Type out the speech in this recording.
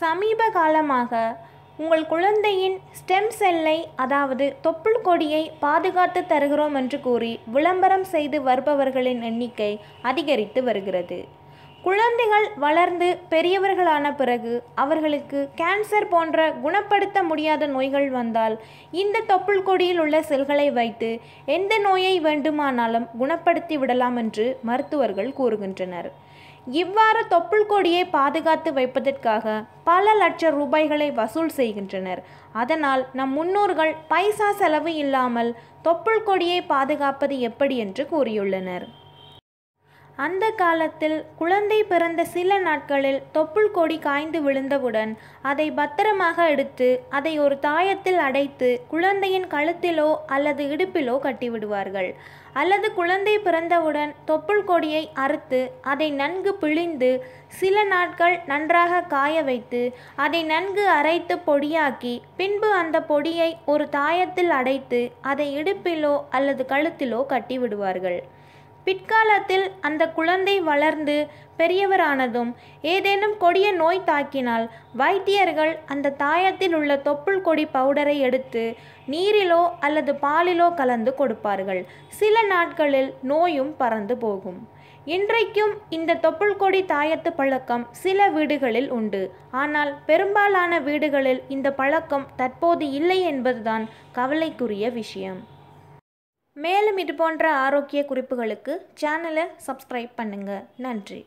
சமீப காலமாக உங்கள் குழந்தையின் ஸ்டெம் செல்லை அதாவது தொப்புள் கொடியை பாதுகாத்து தருகிறோம் என்று கூறி விளம்பரம் செய்து வருபவர்களின் எண்ணிக்கை அதிகரித்து வருகிறது. குழந்தைகள் வளர்ந்து பெரியவர்களான பிறகு அவர்களுக்கு கேன்சர் போன்ற குணப்படுத்த முடியாத நோய்கள் வந்தால் இந்த தொப்புள் கொடியில் உள்ள செல்களை வைத்து எந்த நோயை வேண்டுமானாலும் குணப்படுத்தி விடலாம் என்று மருத்துவர்கள் கூறுகின்றனர். இவ்வாறு தொப்புள் கொடியை பாதுகாத்து வைப்பதற்காக பல லட்ச ரூபாய்களை வசூல் செய்கின்றனர். அதனால் நம் முன்னோர்கள் பைசா செலவு இல்லாமல் தொப்புள் கொடியை பாதுகாப்பது எப்படி என்று கூறியுள்ளனர். அந்த காலத்தில் குழந்தை பிறந்த சில நாட்களில் தொப்புள் கொடி காய்ந்து விழுந்தவுடன் அதை பத்திரமாக எடுத்து அதை ஒரு தாயத்தில் அடைத்து குழந்தையின் கழுத்திலோ அல்லது இடுப்பிலோ கட்டிவிடுவார்கள். அல்லது குழந்தை பிறந்தவுடன் தொப்புள் கொடியை அறுத்து அதை நன்கு பிழிந்து சில நாட்கள் நன்றாக காய வைத்து அதை நன்கு அரைத்து பொடியாக்கி பின்பு அந்த பொடியை ஒரு தாயத்தில் அடைத்து அதை இடுப்பிலோ அல்லது கழுத்திலோ கட்டிவிடுவார்கள். பிற்காலத்தில் அந்த குழந்தை வளர்ந்து பெரியவரானதும் ஏதேனும் கொடிய நோய் தாக்கினால் வைத்தியர்கள் அந்த தாயத்தில் உள்ள தொப்புள் கொடி பவுடரை எடுத்து நீரிலோ அல்லது பாலிலோ கலந்து கொடுப்பார்கள். சில நாட்களில் நோயும் பறந்து போகும். இன்றைக்கும் இந்த தொப்புள் கொடி தாயத்து பழக்கம் சில வீடுகளில் உண்டு. ஆனால் பெரும்பாலான வீடுகளில் இந்த பழக்கம் தற்போது இல்லை என்பதுதான் கவலைக்குரிய விஷயம். மேலும் இது போன்ற ஆரோக்கிய குறிப்புகளுக்கு சேனலை சப்ஸ்கிரைப் பண்ணுங்கள் நன்றி.